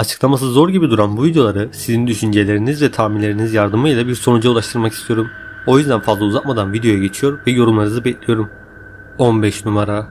Açıklaması zor gibi duran bu videoları sizin düşünceleriniz ve tahminleriniz yardımıyla bir sonuca ulaştırmak istiyorum. O yüzden fazla uzatmadan videoya geçiyor ve yorumlarınızı bekliyorum. 15 numara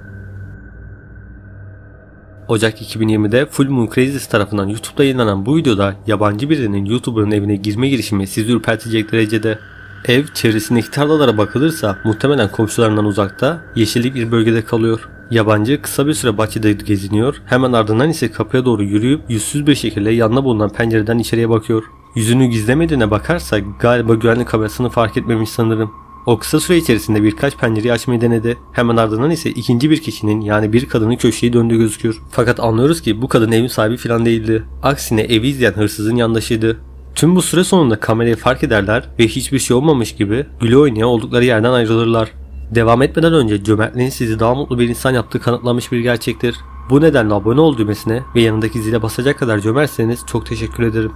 Ocak 2020'de Full Moon Crazes tarafından YouTube'da yayınlanan bu videoda yabancı birinin YouTuber'ın evine girme girişimi sizi ürpertecek derecede. Ev çevresindeki tarlalara bakılırsa muhtemelen komşularından uzakta yeşillik bir bölgede kalıyor. Yabancı kısa bir süre bahçede geziniyor hemen ardından ise kapıya doğru yürüyüp yüzsüz bir şekilde yanına bulunan pencereden içeriye bakıyor. Yüzünü gizlemediğine bakarsak galiba güvenlik kamerasını fark etmemiş sanırım. O kısa süre içerisinde birkaç pencereyi açmayı denedi. Hemen ardından ise ikinci bir kişinin yani bir kadının köşeyi döndüğü gözüküyor. Fakat anlıyoruz ki bu kadın evin sahibi falan değildi. Aksine evi izleyen hırsızın yandaşıydı. Tüm bu süre sonunda kamerayı fark ederler ve hiçbir şey olmamış gibi güle oynaya oldukları yerden ayrılırlar. Devam etmeden önce cömertliğin sizi daha mutlu bir insan yaptığı kanıtlanmış bir gerçektir. Bu nedenle abone ol düğmesine ve yanındaki zile basacak kadar cömertseniz çok teşekkür ederim.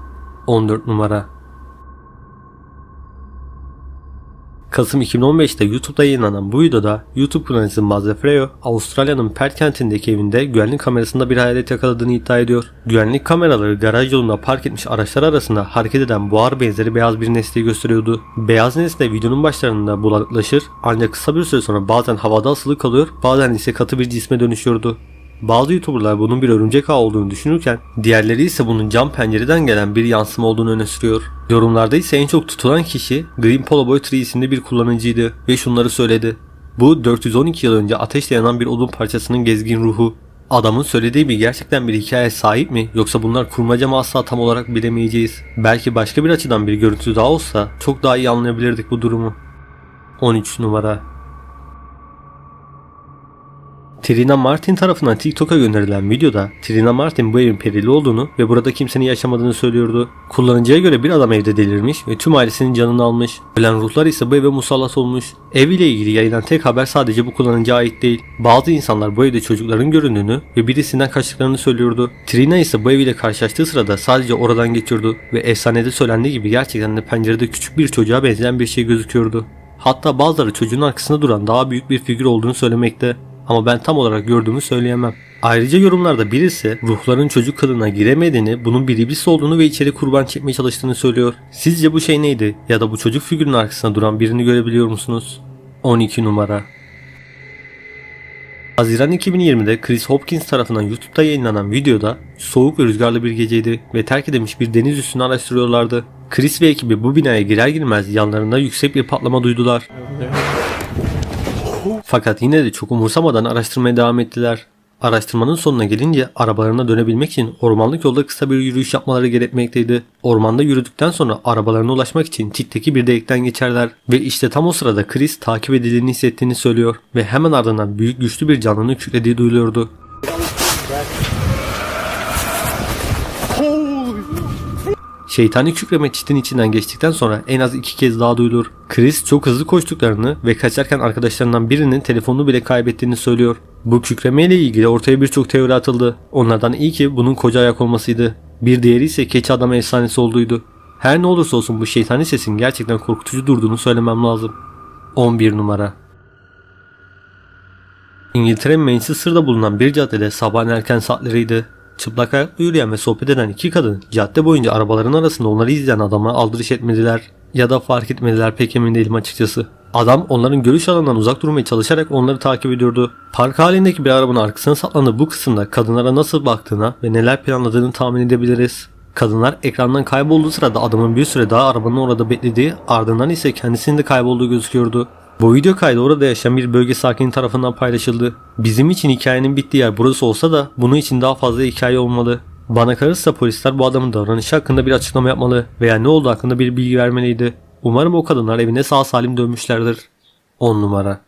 14 numara Kasım 2015'te YouTube'da yayınlanan bu videoda YouTube kullanıcısı Mazefreo, Avustralya'nın Perth kentindeki evinde güvenlik kamerasında bir hayalet yakaladığını iddia ediyor. Güvenlik kameraları garaj yolunda park etmiş araçlar arasında hareket eden buhar benzeri beyaz bir nesneyi gösteriyordu. Beyaz nesne videonun başlarında bulanıklaşır ancak kısa bir süre sonra bazen havada asılı kalıyor bazen ise katı bir cisme dönüşüyordu. Bazı YouTuberlar bunun bir örümcek ağ olduğunu düşünürken diğerleri ise bunun cam pencereden gelen bir yansıma olduğunu öne sürüyor. Yorumlarda ise en çok tutulan kişi Green Polo Boy 3 isimli bir kullanıcıydı ve şunları söyledi. Bu 412 yıl önce ateşle yanan bir odun parçasının gezgin ruhu. Adamın söylediği bir gerçekten bir hikaye sahip mi yoksa bunlar kurmaca mı asla tam olarak bilemeyeceğiz. Belki başka bir açıdan bir görüntü daha olsa çok daha iyi anlayabilirdik bu durumu. 13 numara Trina Martin tarafından TikTok'a gönderilen videoda Trina Martin bu evin perili olduğunu ve burada kimsenin yaşamadığını söylüyordu. Kullanıcıya göre bir adam evde delirmiş ve tüm ailesinin canını almış. Ölen ruhlar ise bu eve musallat olmuş. Ev ile ilgili yayılan tek haber sadece bu kullanıcıya ait değil. Bazı insanlar bu evde çocukların göründüğünü ve birisinden kaçtıklarını söylüyordu. Trina ise bu ev ile karşılaştığı sırada sadece oradan geçiyordu ve efsanede söylendiği gibi gerçekten de pencerede küçük bir çocuğa benzeyen bir şey gözüküyordu. Hatta bazıları çocuğun arkasında duran daha büyük bir figür olduğunu söylemekte ama ben tam olarak gördüğümü söyleyemem. Ayrıca yorumlarda birisi ruhların çocuk kılığına giremediğini, bunun bir iblis olduğunu ve içeri kurban çekmeye çalıştığını söylüyor. Sizce bu şey neydi? Ya da bu çocuk figürün arkasında duran birini görebiliyor musunuz? 12 numara Haziran 2020'de Chris Hopkins tarafından YouTube'da yayınlanan videoda soğuk ve rüzgarlı bir geceydi ve terk edilmiş bir deniz üstünü araştırıyorlardı. Chris ve ekibi bu binaya girer girmez yanlarında yüksek bir patlama duydular. Fakat yine de çok umursamadan araştırmaya devam ettiler. Araştırmanın sonuna gelince arabalarına dönebilmek için ormanlık yolda kısa bir yürüyüş yapmaları gerekmekteydi. Ormanda yürüdükten sonra arabalarına ulaşmak için çitteki bir delikten geçerler ve işte tam o sırada Chris takip edildiğini hissettiğini söylüyor ve hemen ardından büyük güçlü bir canlının kükrediği duyuluyordu. Şeytani kükreme çitin içinden geçtikten sonra en az iki kez daha duyulur. Chris çok hızlı koştuklarını ve kaçarken arkadaşlarından birinin telefonunu bile kaybettiğini söylüyor. Bu kükreme ile ilgili ortaya birçok teori atıldı. Onlardan iyi ki bunun koca ayak olmasıydı. Bir diğeri ise keçi adam efsanesi olduğuydu. Her ne olursa olsun bu şeytani sesin gerçekten korkutucu durduğunu söylemem lazım. 11 numara İngiltere Manchester'da bulunan bir caddede sabahın erken saatleriydi. Çıplak ayakla yürüyen ve sohbet eden iki kadın cadde boyunca arabaların arasında onları izleyen adama aldırış etmediler ya da fark etmediler pek emin değilim açıkçası. Adam onların görüş alanından uzak durmaya çalışarak onları takip ediyordu. Park halindeki bir arabanın arkasına saklandığı bu kısımda kadınlara nasıl baktığına ve neler planladığını tahmin edebiliriz. Kadınlar ekrandan kaybolduğu sırada adamın bir süre daha arabanın orada beklediği ardından ise kendisinin de kaybolduğu gözüküyordu. Bu video kaydı orada yaşayan bir bölge sakini tarafından paylaşıldı. Bizim için hikayenin bittiği yer burası olsa da bunun için daha fazla hikaye olmalı. Bana kalırsa polisler bu adamın davranışı hakkında bir açıklama yapmalı veya ne oldu hakkında bir bilgi vermeliydi. Umarım o kadınlar evine sağ salim dönmüşlerdir. 10 numara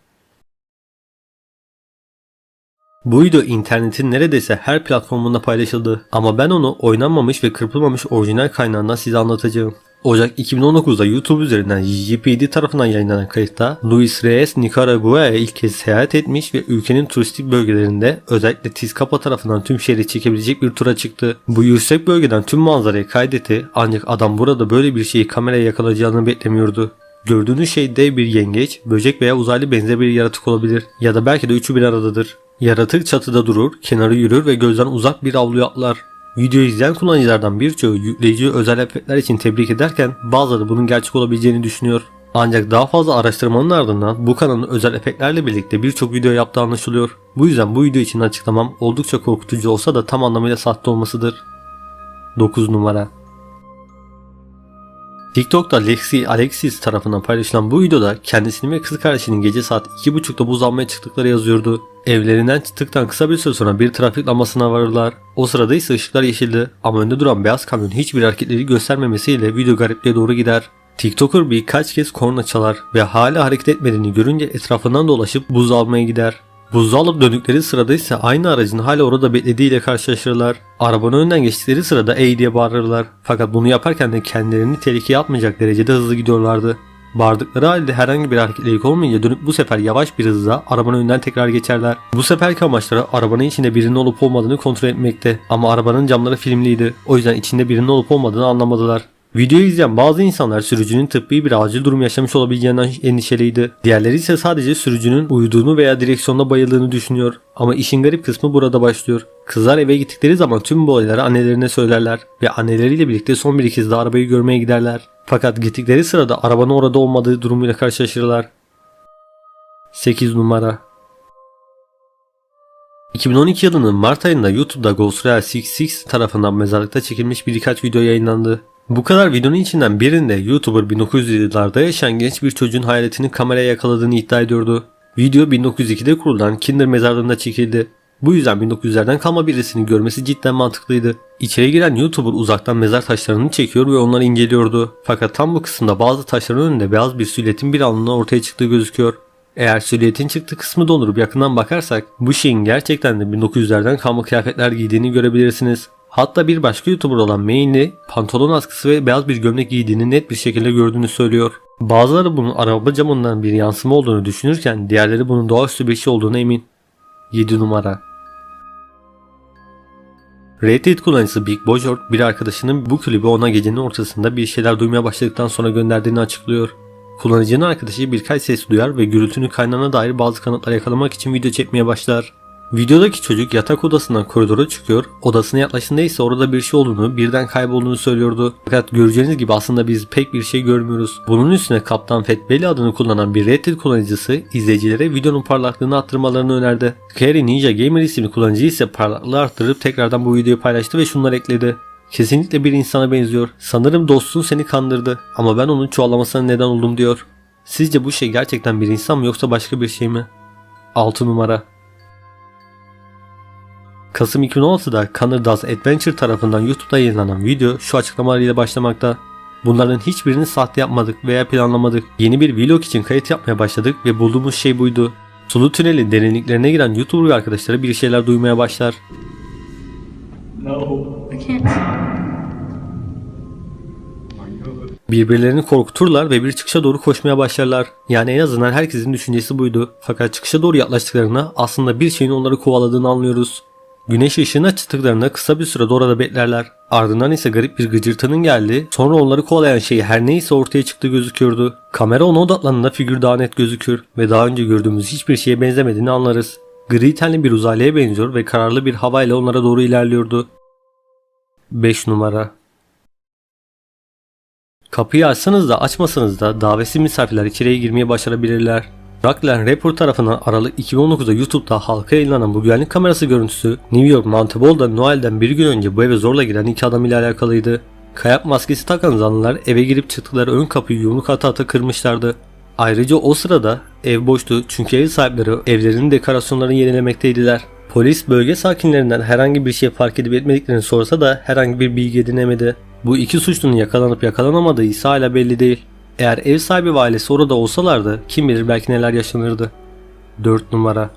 Bu video internetin neredeyse her platformunda paylaşıldı ama ben onu oynanmamış ve kırpılmamış orijinal kaynağından size anlatacağım. Ocak 2019'da YouTube üzerinden GPD tarafından yayınlanan kayıtta Luis Reyes Nicaragua'ya ilk kez seyahat etmiş ve ülkenin turistik bölgelerinde özellikle Tizcapa tarafından tüm şehri çekebilecek bir tura çıktı. Bu yüksek bölgeden tüm manzarayı kaydetti ancak adam burada böyle bir şeyi kameraya yakalayacağını beklemiyordu. Gördüğünüz şey dev bir yengeç, böcek veya uzaylı benzer bir yaratık olabilir ya da belki de üçü bir aradadır. Yaratık çatıda durur, kenarı yürür ve gözden uzak bir avluya atlar. Videoyu izleyen kullanıcılardan birçoğu yükleyici özel efektler için tebrik ederken bazıları bunun gerçek olabileceğini düşünüyor. Ancak daha fazla araştırmanın ardından bu kanalın özel efektlerle birlikte birçok video yaptığı anlaşılıyor. Bu yüzden bu video için açıklamam oldukça korkutucu olsa da tam anlamıyla sahte olmasıdır. 9 numara TikTok'ta Lexi Alexis tarafından paylaşılan bu videoda kendisinin ve kız kardeşinin gece saat 2.30'da buz almaya çıktıkları yazıyordu. Evlerinden çıktıktan kısa bir süre sonra bir trafik lambasına varırlar. O sırada ise ışıklar yeşildi ama önde duran beyaz kamyon hiçbir hareketleri göstermemesiyle video garipliğe doğru gider. TikToker birkaç kez korna çalar ve hala hareket etmediğini görünce etrafından dolaşıp buz almaya gider. Buzu alıp döndükleri sırada ise aynı aracın hala orada beklediğiyle karşılaşırlar. Arabanın önünden geçtikleri sırada ey diye bağırırlar. Fakat bunu yaparken de kendilerini tehlikeye atmayacak derecede hızlı gidiyorlardı. Bağırdıkları halde herhangi bir hareketlilik olmayınca dönüp bu sefer yavaş bir hızla arabanın önünden tekrar geçerler. Bu seferki amaçları arabanın içinde birinin olup olmadığını kontrol etmekte. Ama arabanın camları filmliydi. O yüzden içinde birinin olup olmadığını anlamadılar. Videoyu izleyen bazı insanlar sürücünün tıbbi bir acil durum yaşamış olabileceğinden endişeliydi. Diğerleri ise sadece sürücünün uyuduğunu veya direksiyonda bayıldığını düşünüyor. Ama işin garip kısmı burada başlıyor. Kızlar eve gittikleri zaman tüm bu olayları annelerine söylerler ve anneleriyle birlikte son bir kez daha arabayı görmeye giderler. Fakat gittikleri sırada arabanın orada olmadığı durumuyla karşılaşırlar. 8 numara 2012 yılının Mart ayında YouTube'da Ghost Real 66 tarafından mezarlıkta çekilmiş birkaç video yayınlandı. Bu kadar videonun içinden birinde YouTuber 1907'larda yaşayan genç bir çocuğun hayaletini kameraya yakaladığını iddia ediyordu. Video 1902'de kurulan Kinder mezarlığında çekildi. Bu yüzden 1900'lerden kalma birisini görmesi cidden mantıklıydı. İçeri giren YouTuber uzaktan mezar taşlarını çekiyor ve onları inceliyordu. Fakat tam bu kısımda bazı taşların önünde beyaz bir silüetin bir anlığına ortaya çıktığı gözüküyor. Eğer silüetin çıktığı kısmı dondurup yakından bakarsak bu şeyin gerçekten de 1900'lerden kalma kıyafetler giydiğini görebilirsiniz. Hatta bir başka YouTuber olan Main'li pantolon askısı ve beyaz bir gömlek giydiğini net bir şekilde gördüğünü söylüyor. Bazıları bunun araba camından bir yansıma olduğunu düşünürken diğerleri bunun doğaüstü bir şey olduğuna emin. 7 numara Reddit kullanıcısı Big Bojort bir arkadaşının bu klibi ona gecenin ortasında bir şeyler duymaya başladıktan sonra gönderdiğini açıklıyor. Kullanıcının arkadaşı birkaç ses duyar ve gürültünün kaynağına dair bazı kanıtlar yakalamak için video çekmeye başlar. Videodaki çocuk yatak odasından koridora çıkıyor. Odasına yaklaştığında ise orada bir şey olduğunu, birden kaybolduğunu söylüyordu. Fakat göreceğiniz gibi aslında biz pek bir şey görmüyoruz. Bunun üstüne Kaptan Fetbeli adını kullanan bir Reddit kullanıcısı izleyicilere videonun parlaklığını arttırmalarını önerdi. Scary Ninja Gamer isimli kullanıcı ise parlaklığı arttırıp tekrardan bu videoyu paylaştı ve şunları ekledi. Kesinlikle bir insana benziyor. Sanırım dostun seni kandırdı ama ben onun çoğalamasına neden oldum diyor. Sizce bu şey gerçekten bir insan mı yoksa başka bir şey mi? 6 numara Kasım 2016'da Connor Does Adventure tarafından YouTube'da yayınlanan video şu açıklamalarıyla başlamakta. Bunların hiçbirini sahte yapmadık veya planlamadık. Yeni bir vlog için kayıt yapmaya başladık ve bulduğumuz şey buydu. Sulu tünelin derinliklerine giren YouTuber arkadaşları bir şeyler duymaya başlar. No. I can't. Birbirlerini korkuturlar ve bir çıkışa doğru koşmaya başlarlar. Yani en azından herkesin düşüncesi buydu. Fakat çıkışa doğru yaklaştıklarında aslında bir şeyin onları kovaladığını anlıyoruz. Güneş ışığına çıktıklarında kısa bir süre orada beklerler. Ardından ise garip bir gıcırtının geldi. Sonra onları kovalayan şey her neyse ortaya çıktı gözüküyordu. Kamera ona odaklandığında figür daha net gözükür ve daha önce gördüğümüz hiçbir şeye benzemediğini anlarız. Gri tenli bir uzaylıya benziyor ve kararlı bir havayla onlara doğru ilerliyordu. 5 numara Kapıyı açsanız da açmasanız da davetsiz misafirler içeriye girmeye başarabilirler. Rockland Report tarafından Aralık 2019'da YouTube'da halka yayınlanan bu güvenlik kamerası görüntüsü New York Montebal'da Noel'den bir gün önce bu eve zorla giren iki adam ile alakalıydı. Kayak maskesi takan zanlılar eve girip çıktıkları ön kapıyı yumruk ata ata kırmışlardı. Ayrıca o sırada ev boştu çünkü ev sahipleri evlerinin dekorasyonlarını yenilemekteydiler. Polis bölge sakinlerinden herhangi bir şey fark edip etmediklerini sorsa da herhangi bir bilgi edinemedi. Bu iki suçlunun yakalanıp yakalanamadığı ise hala belli değil. Eğer ev sahibi ve ailesi orada olsalardı kim bilir belki neler yaşanırdı. 4 numara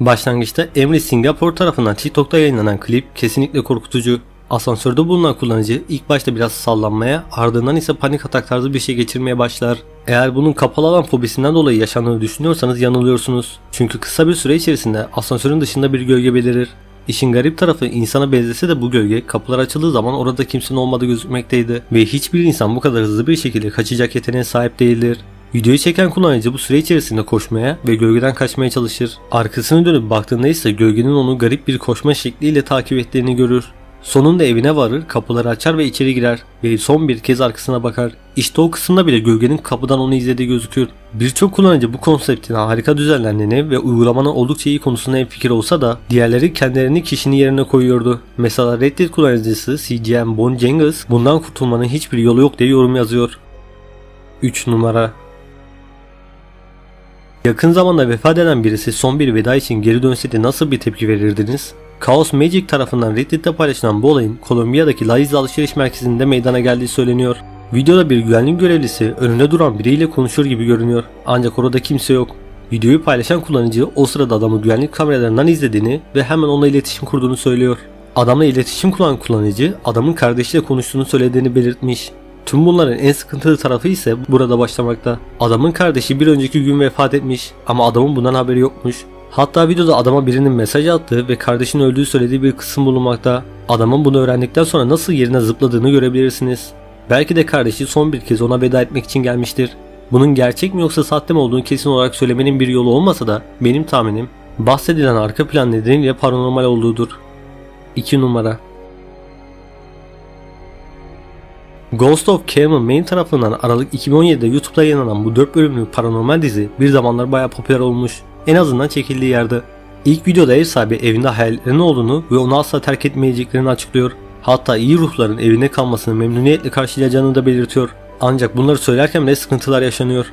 Başlangıçta Emily Singapore tarafından TikTok'ta yayınlanan klip kesinlikle korkutucu. Asansörde bulunan kullanıcı ilk başta biraz sallanmaya ardından ise panik atak tarzı bir şey geçirmeye başlar. Eğer bunun kapalı alan fobisinden dolayı yaşandığını düşünüyorsanız yanılıyorsunuz. Çünkü kısa bir süre içerisinde asansörün dışında bir gölge belirir. İşin garip tarafı insana benzese de bu gölge kapılar açıldığı zaman orada kimsenin olmadığı gözükmekteydi ve hiçbir insan bu kadar hızlı bir şekilde kaçacak yeteneğe sahip değildir. Videoyu çeken kullanıcı bu süre içerisinde koşmaya ve gölgeden kaçmaya çalışır. Arkasını dönüp baktığında ise gölgenin onu garip bir koşma şekliyle takip ettiğini görür. Sonunda evine varır, kapıları açar ve içeri girer ve son bir kez arkasına bakar. İşte o kısımda bile gölgenin kapıdan onu izlediği gözükür. Birçok kullanıcı bu konseptin harika düzenlendiğini ve uygulamanın oldukça iyi konusunda en fikir olsa da diğerleri kendilerini kişinin yerine koyuyordu. Mesela Reddit kullanıcısı CGM Bon Cengiz bundan kurtulmanın hiçbir yolu yok diye yorum yazıyor. 3 numara Yakın zamanda vefat eden birisi son bir veda için geri dönseydi nasıl bir tepki verirdiniz? Chaos Magic tarafından Reddit'te paylaşılan bu olayın Kolombiya'daki Laiz alışveriş merkezinde meydana geldiği söyleniyor. Videoda bir güvenlik görevlisi önünde duran biriyle konuşur gibi görünüyor. Ancak orada kimse yok. Videoyu paylaşan kullanıcı o sırada adamı güvenlik kameralarından izlediğini ve hemen onunla iletişim kurduğunu söylüyor. Adamla iletişim kuran kullanıcı adamın kardeşiyle konuştuğunu söylediğini belirtmiş. Tüm bunların en sıkıntılı tarafı ise burada başlamakta. Adamın kardeşi bir önceki gün vefat etmiş ama adamın bundan haberi yokmuş. Hatta videoda adama birinin mesaj attığı ve kardeşinin öldüğü söylediği bir kısım bulunmakta. Adamın bunu öğrendikten sonra nasıl yerine zıpladığını görebilirsiniz. Belki de kardeşi son bir kez ona veda etmek için gelmiştir. Bunun gerçek mi yoksa sahte mi olduğunu kesin olarak söylemenin bir yolu olmasa da benim tahminim bahsedilen arka plan nedeniyle paranormal olduğudur. 2 numara Ghost of Cameron Main tarafından Aralık 2017'de YouTube'da yayınlanan bu 4 bölümlük paranormal dizi bir zamanlar bayağı popüler olmuş. En azından çekildiği yerde. İlk videoda ev sahibi evinde hayallerinin olduğunu ve onu asla terk etmeyeceklerini açıklıyor. Hatta iyi ruhların evine kalmasını memnuniyetle karşılayacağını da belirtiyor. Ancak bunları söylerken bile sıkıntılar yaşanıyor.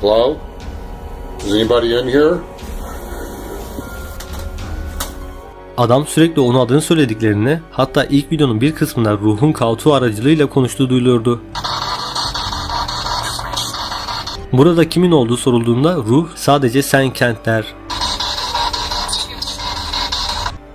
Hello? Is anybody in here? Adam sürekli onun adını söylediklerini hatta ilk videonun bir kısmında ruhun kautu aracılığıyla konuştuğu duyuluyordu. Burada kimin olduğu sorulduğunda ruh sadece sen kent der.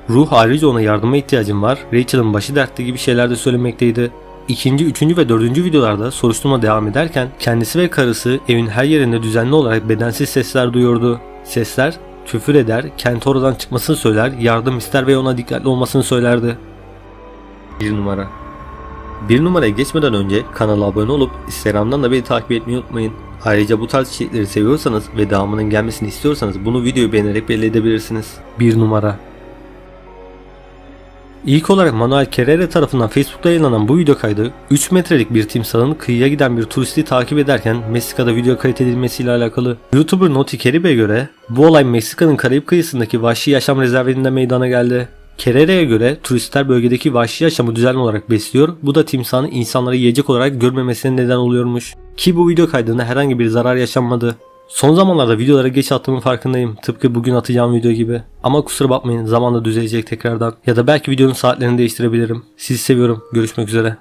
Ruh ayrıca ona yardıma ihtiyacım var. Rachel'ın başı dertte gibi şeyler de söylemekteydi. İkinci, üçüncü ve dördüncü videolarda soruşturma devam ederken kendisi ve karısı evin her yerinde düzenli olarak bedensiz sesler duyuyordu. Sesler küfür eder, kent oradan çıkmasını söyler, yardım ister ve ona dikkatli olmasını söylerdi. 1 numara bir numaraya geçmeden önce kanala abone olup Instagram'dan da beni takip etmeyi unutmayın. Ayrıca bu tarz içerikleri seviyorsanız ve devamının gelmesini istiyorsanız bunu videoyu beğenerek belli edebilirsiniz. 1 numara İlk olarak Manuel Carrera tarafından Facebook'ta yayınlanan bu video kaydı 3 metrelik bir timsahın kıyıya giden bir turisti takip ederken Meksika'da video kayıt edilmesiyle alakalı. YouTuber Noti Kerib'e göre bu olay Meksika'nın Karayip kıyısındaki vahşi yaşam rezervinde meydana geldi. Carrera'ya göre turistler bölgedeki vahşi yaşamı düzenli olarak besliyor. Bu da timsahın insanları yiyecek olarak görmemesine neden oluyormuş. Ki bu video kaydında herhangi bir zarar yaşanmadı. Son zamanlarda videolara geç attığımın farkındayım. Tıpkı bugün atacağım video gibi. Ama kusura bakmayın zamanla düzelecek tekrardan. Ya da belki videonun saatlerini değiştirebilirim. Sizi seviyorum. Görüşmek üzere.